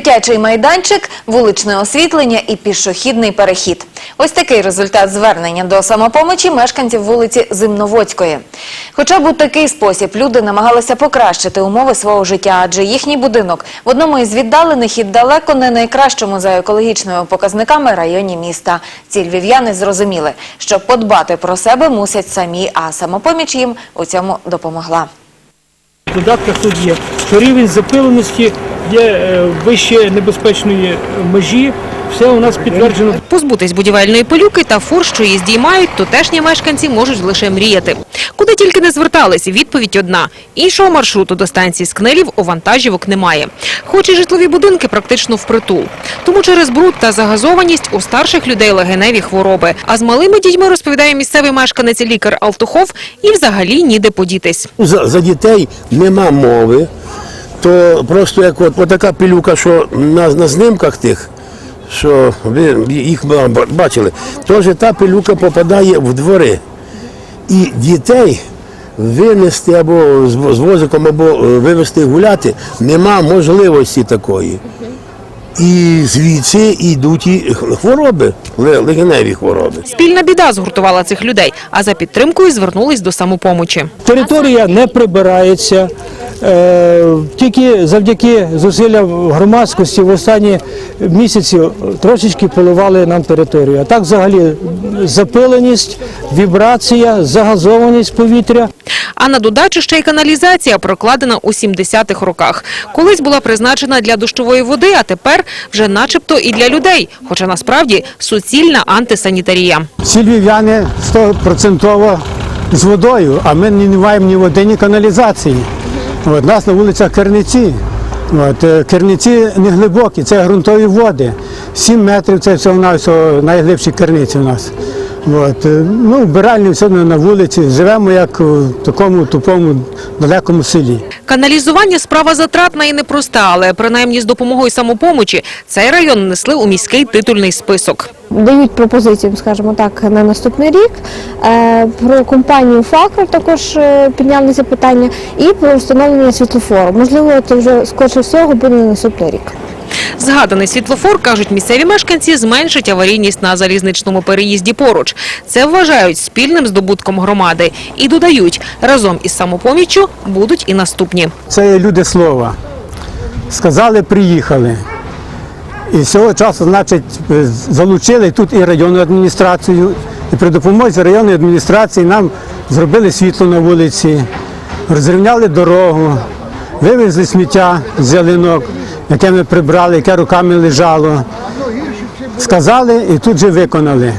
дитячий майданчик, вуличне освітлення і пішохідний перехід. Ось такий результат звернення до самопомочі мешканців вулиці Зимноводської. Хоча б у такий спосіб люди намагалися покращити умови свого життя, адже їхній будинок в одному із віддалених і далеко не найкращому за екологічними показниками районі міста. Ці львів'яни зрозуміли, що подбати про себе мусять самі, а самопоміч їм у цьому допомогла. В додатках тут є, що рівень запиленості є е, вище небезпечної межі. Все у нас підтверджено. Позбутись будівельної пилюки та фур, що її здіймають, тутешні мешканці можуть лише мріяти. Куди тільки не звертались, відповідь одна. Іншого маршруту до станції Скнелів у вантажівок немає. Хоч і житлові будинки практично впритул. Тому через бруд та загазованість у старших людей легеневі хвороби. А з малими дітьми, розповідає місцевий мешканець лікар Автухов, і взагалі ніде подітись. За, за дітей нема мови, то просто як от, така пилюка, що на, на знімках тих, що ви їх ба- бачили, теж та пилюка попадає в двори. І дітей винести або з, з возиком, або е, вивезти гуляти, нема можливості такої. І звідси йдуть і хвороби, легеневі хвороби. Спільна біда згуртувала цих людей, а за підтримкою звернулись до самопомочі. Територія не прибирається. Е, Тільки завдяки зусиллям громадськості в останні місяці трошечки поливали нам територію. А так взагалі запиленість, вібрація, загазованість повітря. А на додачу ще й каналізація прокладена у 70-х роках. Колись була призначена для дощової води, а тепер вже начебто і для людей. Хоча насправді суцільна антисанітарія. Всі львів'яни 100% з водою, а ми не маємо ні води, ні каналізації. От, нас на вулицях Керниці. От, е, керниці не глибокі, це ґрунтові води. 7 метрів це всього навсього найглибші керниці у нас. От, е, ну, вбиральні все на вулиці, живемо як в такому тупому далекому селі. Каналізування справа затратна і непроста, але принаймні з допомогою самопомочі цей район внесли у міський титульний список. дають пропозицію, скажімо так, на наступний рік. Е, Про компанію «Факел» також е, піднялися питання і про встановлення світлофору. Можливо, це вже скорше всього буде на наступний рік. Згаданий світлофор, кажуть місцеві мешканці, зменшить аварійність на залізничному переїзді поруч. Це вважають спільним здобутком громади. І додають, разом із самопоміччю будуть і наступні. Це є люди слова. Сказали, приїхали. І цього часу, значить, залучили тут і районну адміністрацію, і при допомозі районної адміністрації нам зробили світло на вулиці, розрівняли дорогу, вивезли сміття з ялинок, яке ми прибрали, яке руками лежало. Сказали і тут же виконали.